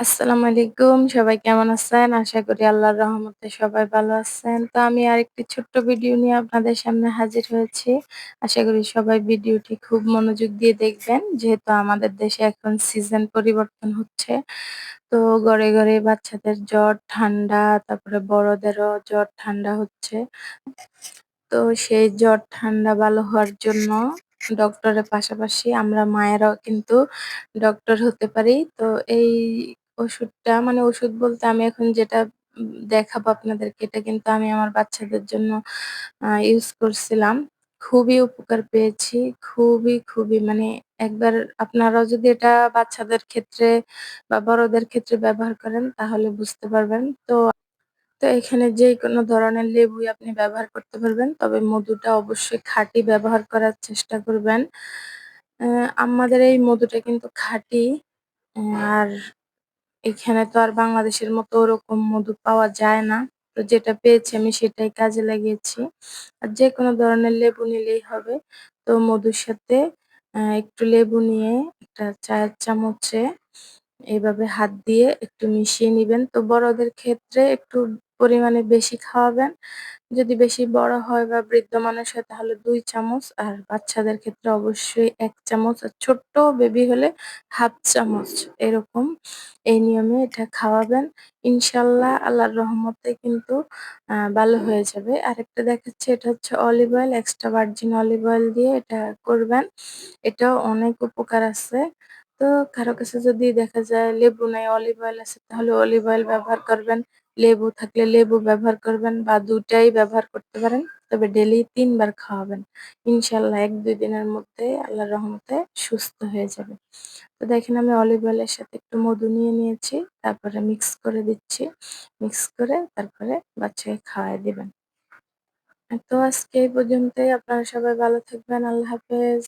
আসসালামু আলাইকুম। সবাই কেমন আছেন? আশা করি আল্লাহর রহমতে সবাই ভালো আছেন। তো আমি আরেকটি ছোট্ট ভিডিও নিয়ে আপনাদের সামনে হাজির হয়েছি। আশা করি সবাই ভিডিওটি খুব মনোযোগ দিয়ে দেখবেন। যেহেতু আমাদের দেশে এখন সিজন পরিবর্তন হচ্ছে। তো ঘরে, ঘরে বাচ্চাদের জ্বর, ঠান্ডা তারপরে বড়দেরও জ্বর, ঠান্ডা হচ্ছে। তো সেই জ্বর, ঠান্ডা ভালো হওয়ার জন্য ডক্টরের পাশাপাশি আমরা মায়েরাও কিন্তু ডক্টর হতে পারি। তো এই ওষুধটা মানে ওষুধ বলতে আমি এখন যেটা দেখাবো আপনাদেরকে এটা কিন্তু আমি আমার বাচ্চাদের জন্য আ ইউজ করছিলাম। খুবই উপকার পেয়েছি। খুবই, খুবই মানে একবার আপনারাও যদি এটা বাচ্চাদের ক্ষেত্রে বা বড়দের ক্ষেত্রে ব্যবহার করেন তাহলে বুঝতে পারবেন। তো তো এখানে যেকোনো ধরনের লেবুই আপনি ব্যবহার করতে পারবেন। তবে মধুটা অবশ্যই খাঁটি ব্যবহার করার চেষ্টা করবেন। আমাদের এই মধুটা কিন্তু খাঁটি। আর এখানে তো আর বাংলাদেশের মতো ওরকম মধু পাওয়া যায় না। তো যেটা পেয়েছি আমি সেটাই কাজে লাগিয়েছি। আর যে কোনো ধরনের লেবু নিলেই হবে। তো মধুর সাথে আহ, একটু লেবু নিয়ে একটা চায়ের চামচে এভাবে হাত দিয়ে একটু মিশিয়ে নিবেন। তো বড়দের ক্ষেত্রে একটু পরিমাণে বেশি খাওয়াবেন। যদি বেশি বড় হয় বা বৃদ্ধ মানুষ হয় তাহলে দুই চামচ। আর বাচ্চাদের ক্ষেত্রে অবশ্যই এক চামচ। আর ছোট্ট বেবি হলে ১/২ চামচ এরকম এই নিয়মে এটা খাওয়াবেন। ইনশাল্লাহ আল্লাহর রহমতে কিন্তু ভালো হয়ে যাবে। আরেকটা দেখাচ্ছে এটা হচ্ছে olive oil, extra virgin olive oil দিয়ে এটা করবেন। এটাও অনেক উপকার আছে। তো কারও কাছে যদি দেখা যায় লেবু নাই অলিভ অয়েল আছে, তাহলে অলিভ অয়েল ব্যবহার করবেন। লেবু থাকলে লেবু ব্যবহার করবেন বা দুটাই ব্যবহার করতে পারেন। তবে ডেলি তিনবার খাওয়াবেন। ইনশাআল্লাহ ১-২ দিনের মধ্যে আল্লাহর রহমতে সুস্থ হয়ে যাবে। তো দেখেন আমি অলিভ অয়েলের সাথে একটু মধু নিয়ে নিয়েছি। তারপরে মিক্স করে দিচ্ছি। মিক্স করে তারপরে বাচ্চাকে খাওয়ায় দিবেন। তো আজকে এই পর্যন্তই। আপনারা সবাই ভালো থাকবেন। আল্লাহ হাফেজ।